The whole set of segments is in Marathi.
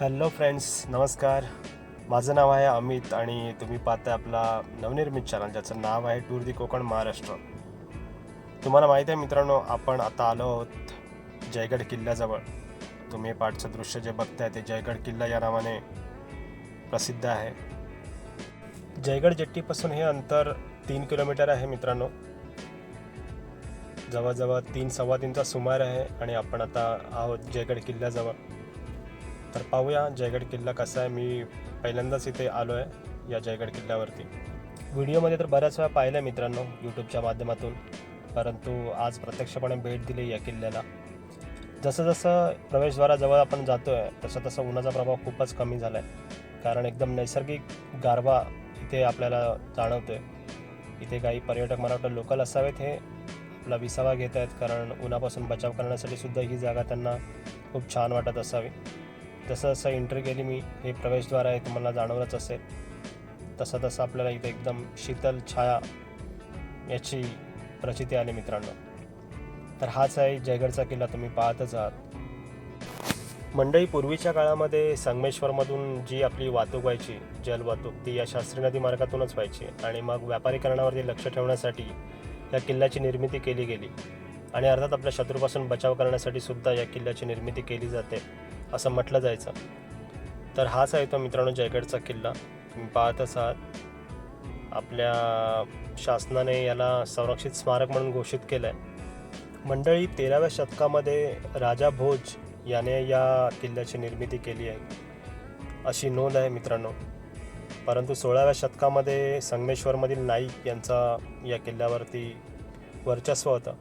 हॅलो फ्रेंड्स नमस्कार. माझं नाव आहे अमित आणि तुम्ही पाहताय आपला नवनिर्मित चॅनल ज्याचं नाव आहे टूर दी कोकण महाराष्ट्र. तुम्हाला माहिती आहे मित्रांनो आपण आता आलो आहोत जयगड किल्ल्याजवळ. तुम्ही पाठचं दृश्य जे बघताय ते जयगड किल्ला या नावाने प्रसिद्ध आहे. जयगड जेट्टीपासून हे अंतर तीन किलोमीटर आहे मित्रांनो. जवळजवळ तीन सव्वा तीनचा सुमार आहे आणि आपण आता आहोत जयगड किल्ल्याजवळ. तर पाहूया जयगड किल्ला कसा आहे. मी पहिल्यांदाच इथे आलो आहे या जयगड किल्ल्यावरती. व्हिडिओमध्ये तर बऱ्याच वेळा पाहिलं आहे मित्रांनो यूट्यूबच्या माध्यमातून. परंतु आज प्रत्यक्षपणे भेट दिली या किल्ल्याला. जसं जसं प्रवेशद्वाराजवळ आपण जातो आहे तसं तसं उन्हाचा प्रभाव खूपच कमी झाला आहे कारण एकदम नैसर्गिक गारवा इथे आपल्याला जाणवतो आहे इथे काही पर्यटक मला वाटतं लोकल असावेत हे आपला विसावा घेत आहेत कारण उन्हापासून बचाव करण्यासाठी सुद्धा ही जागा त्यांना खूप छान वाटत असावी. जसं जसं एंट्री केली मी. हे प्रवेशद्वार आहे तुम्हाला जाणवलंच असेल. तसं तसं आपल्याला इथे एकदम शीतल छाया याची प्रचिती आली मित्रांनो. तर हाच आहे जयगडचा किल्ला तुम्ही पाहतच आहात. मंडई पूर्वीच्या काळामध्ये संगमेश्वरमधून जी आपली वाहतूक व्हायची जल वाहतूक ती या शास्त्री नदी मार्गातूनच व्हायची. आणि मग व्यापारीकरणावरती लक्ष ठेवण्यासाठी या किल्ल्याची निर्मिती केली गेली. आणि अर्थात आपल्या शत्रूपासून बचाव करण्यासाठी सुद्धा या किल्ल्याची निर्मिती केली जाते. असं म्हटलं जायचं. तर हाच आहे तो मित्रांनो जयगडचा किल्ला. तुम्ही पाहतच आहात आपल्या शासनाने याला संरक्षित स्मारक म्हणून घोषित केलं आहे मंडळी तेराव्या शतकामध्ये राजा भोज याने या किल्ल्याची निर्मिती केली आहे. अशी नोंद आहे मित्रांनो. परंतु सोळाव्या शतकामध्ये संगमेश्वरमधील नाईक यांचा या किल्ल्यावरती वर्चस्व होतं.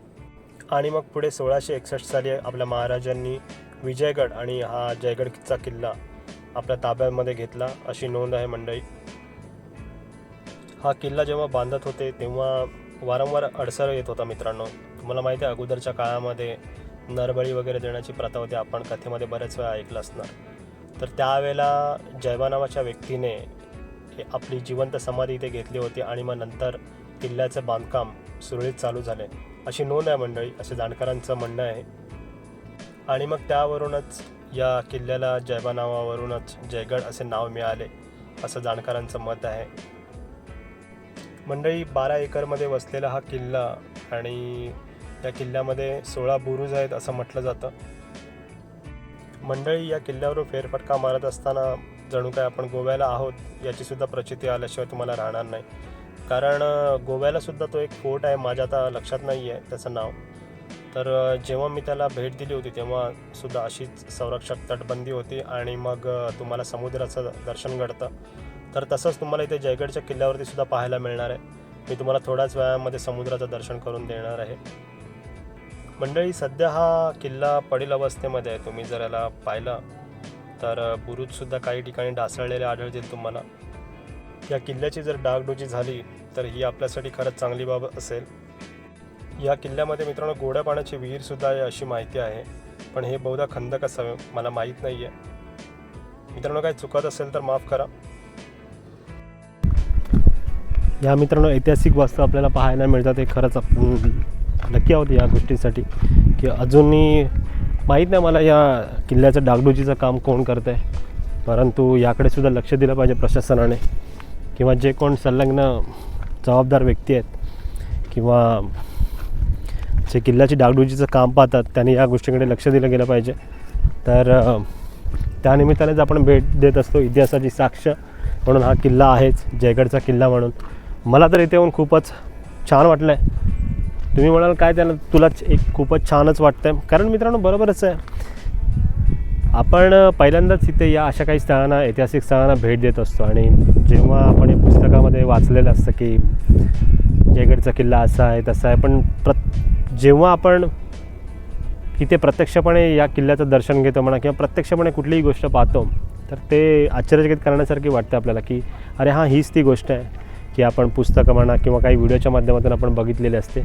आणि मग पुढे सोळाशे एकसष्ट साली आपल्या महाराजांनी विजयगड आणि हा जयगडचा किल्ला आपल्या ताब्यामध्ये घेतला अशी नोंद आहे मंडळी. हा किल्ला जेव्हा बांधत होते तेव्हा वारंवार अडसर येत होता मित्रांनो. तुम्हाला माहिती आहे अगोदरच्या काळामध्ये नरबळी वगैरे देण्याची प्रथा होती. आपण कथेमध्ये बऱ्याच वेळा ऐकलं असणार. तर त्यावेळेला जयबा नावाच्या व्यक्तीने हे आपली जिवंत समाधी इथे घेतली होती आणि मग नंतर किल्ल्याचं बांधकाम सुरळीत चालू झाले. अशी नोंद आहे मंडळी असे जाणकारांचं म्हणणं आहे. आणि मग त्यावरूनच या किल्ल्याला जयबा नावावरूनच जयगड असे नाव मिळाले असं जाणकारांचं मत आहे. मंडळी बारा एकरमध्ये वसलेला हा किल्ला आणि या किल्ल्यामध्ये सोळा बुरुज आहेत असं म्हटलं जातं. मंडळी या किल्ल्यावरून फेरफटका मारत असताना जणू काय आपण गोव्याला आहोत याचीसुद्धा प्रचिती आल्याशिवाय तुम्हाला राहणार नाही. कारण गोव्यालासुद्धा गोव्याला सुद्धा तो एक फोर्ट आहे माझ्या आता लक्षात नाही आहे त्याचं नाव. तर जेव्हा मी त्याला भेट दिली होती तेव्हा सुद्धा अशीच संरक्षक तटबंदी होती आणि मग तुम्हाला समुद्राचं दर्शन घडतं. तर तसंच तुम्हाला इथे जयगडच्या किल्ल्यावरती सुद्धा पाहायला मिळणार आहे. मी तुम्हाला थोड्याच वेळामध्ये समुद्राचं दर्शन करून देणार आहे. मंडळी सध्या हा किल्ला पडील अवस्थेमध्ये आहे. तुम्ही जर याला पाहिलं तर बुरुजसुद्धा काही ठिकाणी ढासळलेले आढळतील तुम्हाला. या किल्ल्याची जर डागडुजी झाली तर ही आपल्यासाठी खरंच चांगली बाब असेल. या किल्ल्यामध्ये मित्रांनो गोड्या पाण्याची विहीरसुद्धा आहे अशी माहिती आहे. पण हे बहुधा खंदक असावे मला माहीत नाही आहे मित्रांनो काही चुकत असेल तर माफ करा. या मित्रांनो ऐतिहासिक वास्तू आपल्याला पाहायला मिळतात हे खरंच आपण नक्की आहोत या गोष्टीसाठी. की अजूनही माहीत नाही मला या किल्ल्याचं डागडुजीचं काम कोण करतं आहे परंतु याकडे सुद्धा लक्ष दिलं पाहिजे प्रशासनाने. किंवा जे कोण संलग्न जबाबदार व्यक्ती आहेत किंवा जे किल्ल्याची डागडुजीचं काम पाहतात त्यांनी या गोष्टीकडे लक्ष दिलं गेलं पाहिजे. तर त्यानिमित्तानेच आपण भेट देत असतो इतिहासाची साक्ष म्हणून हा किल्ला आहेच जयगडचा किल्ला म्हणून. मला तर इथे येऊन खूपच छान वाटलं आहे तुम्ही म्हणाल काय त्याला तुलाच एक खूपच छानच वाटतं आहे कारण मित्रांनो बरोबरच आहे. आपण पहिल्यांदाच इथे या अशा काही स्थळांना ऐतिहासिक स्थळांना भेट देत असतो. आणि जेव्हा आपण हे पुस्तकामध्ये वाचलेलं असतं की जयगडचा किल्ला असा आहे तसा आहे. पण प्रत जेव्हा आपण इथे प्रत्यक्षपणे या किल्ल्याचं दर्शन घेतो म्हणा किंवा प्रत्यक्षपणे कुठलीही गोष्ट पाहतो तर ते आश्चर्यचकित करण्यासारखी वाटते आपल्याला की अरे हां हीच ती गोष्ट आहे की आपण पुस्तकं म्हणा किंवा काही व्हिडिओच्या माध्यमातून आपण बघितलेली असते.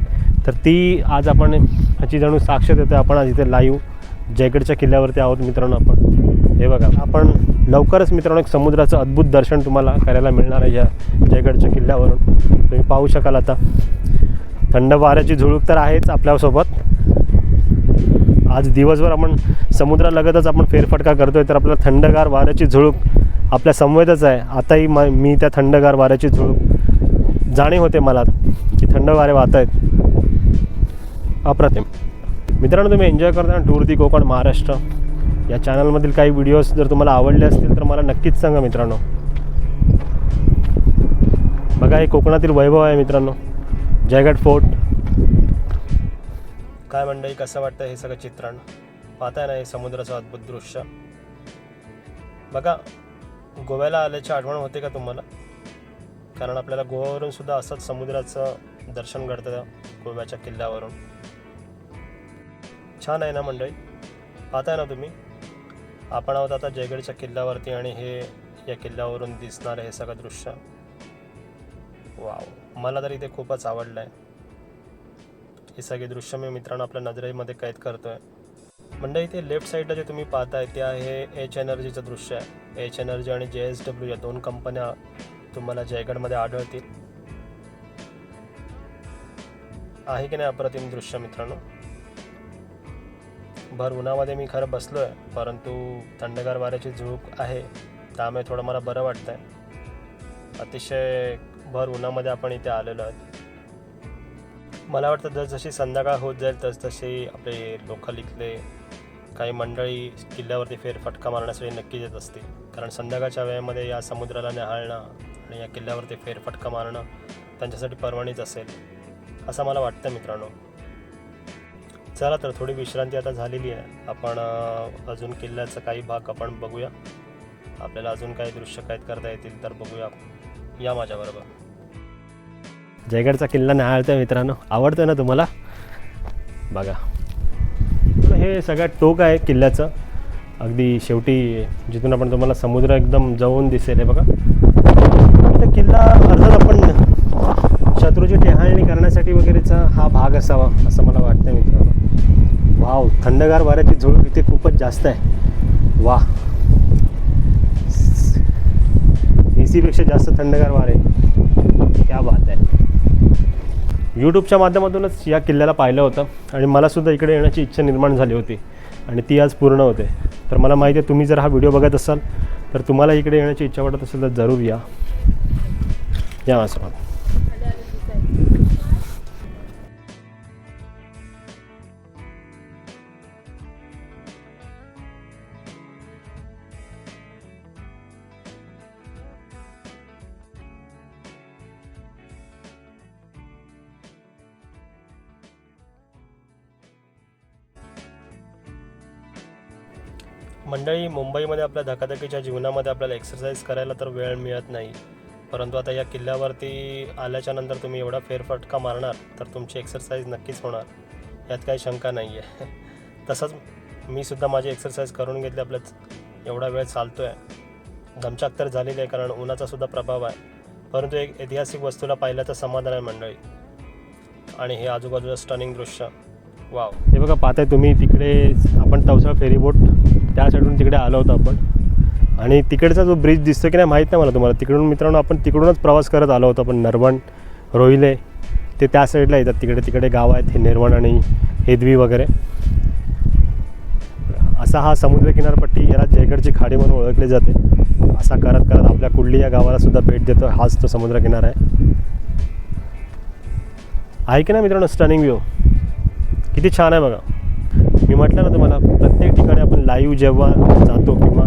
तर ती आज आपण ह्याची जणू साक्ष देतो आपण आज इथे लाईव्ह जयगडच्या किल्ल्यावरती आहोत मित्रांनो आपण. हे बघा आपण लवकरच मित्रांनो एक समुद्राचं अद्भुत दर्शन तुम्हाला करायला मिळणार आहे या जयगडच्या किल्ल्यावरून. तुम्ही पाहू शकाल आता. थंड वाऱ्याची झुळूक तर आहेच आपल्यासोबत. आज दिवसभर आपण समुद्रालगतच आपण फेरफटका करतोय तर आपल्याला थंडगार वाऱ्याची झुळूक आपल्या समवेतच आहे. आताही म मी त्या थंडगार वाऱ्याची झुळूक जाणीव होते मला की थंड वारे वाहत आहेत. अप्रतिम. मित्रांनो तुम्ही एन्जॉय करताना टूर दी कोकण महाराष्ट्र. या चॅनलमधील काही व्हिडिओज जर तुम्हाला आवडले असतील तर मला नक्कीच सांगा मित्रांनो. बघा हे कोकणातील वैभव आहे मित्रांनो. जयगड फोर्ट. काय मंडळी कसं वाटतं हे सगळं चित्रण? पाहताय ना हे समुद्राचं अद्भुत दृश्य. बघा गोव्याला आल्याची आठवण होते का तुम्हाला? कारण आपल्याला गोव्यावरून सुद्धा असंच समुद्राचं दर्शन घडतं गोव्याच्या किल्ल्यावरून. छान आहे ना मंडळी? पाहताय ना तुम्ही? आपण आहोत आता जयगडच्या किल्ल्यावरती आणि हे या किल्ल्यावरून दिसणार हे सगळं दृश्य. वाव. मला तर इथे खूपच आवडलं आहे हे सगळी दृश्य मी मित्रांनो आपल्या नजरेमध्ये कैद आहे म्हणजे इथे लेफ्ट साईडला जे तुम्ही पाहताय ते आहे एच एनर्जीचं दृश्य आहे. एच एनर्जी आणि जे एस डब्ल्यू या दोन कंपन्या तुम्हाला जयगडमध्ये आढळतील. आहे की नाही अप्रतिम दृश्य मित्रांनो? भर उन्हामध्ये मी खरं बसलो आहे परंतु थंडगार वाऱ्याची झुळूक आहे त्यामुळे थोडं मला बरं वाटतं आहे अतिशय भर उन्हामध्ये आपण इथे आलेलो आहोत. मला वाटतं जसजशी संध्याकाळ होत जाईल तस तसे आपले लोकल इथले काही मंडळी किल्ल्यावरती फेरफटका मारण्यासाठी नक्कीच येत असतील. कारण संध्याकाळच्या वेळेमध्ये या समुद्राला न्याहाळणं आणि या किल्ल्यावरती फेरफटका मारणं त्यांच्यासाठी परवानीच असेल असं मला वाटतं मित्रांनो. चला तर थोडी विश्रांती आता झालेली आहे. आपण अजून किल्ल्याचा काही भाग आपण बघूया. आपल्याला अजून काही दृश्य कैद करता येतील तर बघूया या माझ्याबरोबर जयगडचा किल्ला न्याहाळतोय मित्रांनो. आवडतं ना तुम्हाला? बघा. हे सगळ्यात टोक आहे किल्ल्याचं. अगदी शेवटी जिथून आपण तुम्हाला समुद्र एकदम जवळून दिसेल आहे बघा. तर किल्ला अर्थात आपण शत्रूची टेहाळणी करण्यासाठी वगैरेचा हा भाग असावा असं मला वाटतं मित्रांनो. वाव थंडगार वाऱ्याची झुळूक इथे खूपच जास्त आहे. वा सीपेक्षा जास्त थंडगार वारे. क्या बात आहे यूट्यूबच्या माध्यमातूनच या किल्ल्याला पाहिलं होतं आणि मलासुद्धा इकडे येण्याची इच्छा निर्माण झाली होती आणि ती आज पूर्ण होते. तर मला माहिती आहे तुम्ही जर हा व्हिडिओ बघत असाल तर तुम्हाला इकडे येण्याची इच्छा वाटत असेल तर जरूर या. या माझ्यासोबत मंडळी मुंबईमध्ये आपल्या धकाधकीच्या जीवनामध्ये आपल्याला एक्सरसाइज करायला तर वेळ मिळत नाही. परंतु आता या किल्ल्यावरती आल्याच्यानंतर तुम्ही एवढा फेरफटका मारणार तर तुमची एक्सरसाइज नक्कीच होणार. यात काही शंका नाही आहे तसंच मी सुद्धा माझी एक्सरसाइज करून घेतली आपल्याच एवढा वेळ चालतो आहे दमचाक तर झालेली आहे कारण उन्हाचा सुद्धा प्रभाव आहे. परंतु एक ऐतिहासिक वस्तूला पाहिल्याचं समाधान आहे मंडळी. आणि हे आजूबाजूचं स्टनिंग दृश्य. वाव हे बघा पाहताय तुम्ही तिकडे आपण तवसळ फेरीबोट त्या साईडून तिकडे आलो होतो आपण. आणि तिकडचा जो ब्रिज दिसतो की नाही माहीत नाही मला तुम्हाला. तिकडून मित्रांनो आपण तिकडूनच प्रवास करत आलो होतो आपण नरवण रोहिले. ते त्या साईडला येतात तिकडे तिकडे गाव आहेत हे निर्वण आणि हेदवी वगैरे. असा हा समुद्र किनारपट्टी याला जयगडची खाडी म्हणून ओळखली जाते. असा करत करत आपल्या कुडली या गावाला सुद्धा भेट देतो हाच तो समुद्र किनारा आहे. आहे की ना मित्रांनो? स्टनिंग व्ह्यू किती छान आहे बघा. मी म्हटलं ना तुम्हाला प्रत्येक ठिकाणी आपण लाईव्ह जेव्हा जातो किंवा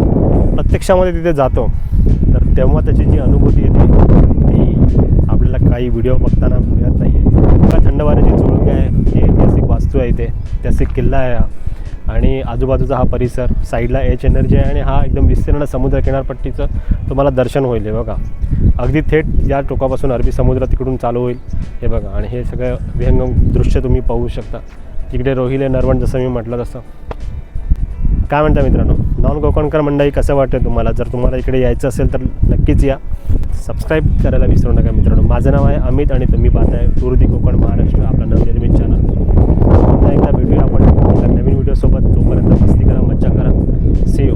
प्रत्यक्षामध्ये तिथे जातो तर तेव्हा त्याची जी अनुभूती येते ती आपल्याला काही व्हिडिओ बघताना मिळत नाही आहे बघा थंड वाऱ्याची झुळूक आहे ही ऐतिहासिक वास्तू आहे इथे ऐतिहासिक किल्ला आहे हा. आणि आजूबाजूचा हा परिसर साईडला एच एनर्जी आहे आणि हा एकदम विस्तीर्ण समुद्र किनारपट्टीचं तुम्हाला दर्शन होईल हे बघा. अगदी थेट या टोकापासून अरबी समुद्र तिकडून चालू होईल हे बघा. आणि हे सगळं विहंगम दृश्य तुम्ही पाहू शकता. तिकडे रोहिले नरवण जसं मी म्हटलं तसं. काय म्हणता मित्रांनो? नॉन कोकणकर मंडळी कसं वाटतं तुम्हाला? जर तुम्हाला इकडे यायचं असेल तर नक्कीच या. सबस्क्राईब करायला विसरू नका मित्रांनो. माझं नाव आहे अमित आणि तुम्ही पाहताय आहे दी कोकण महाराष्ट्र आपला नवनिर्मित चॅनल पुन्हा एकदा भेटूया आपण नवीन व्हिडिओसोबत तोपर्यंत मस्ती करा मज्जा करा. C you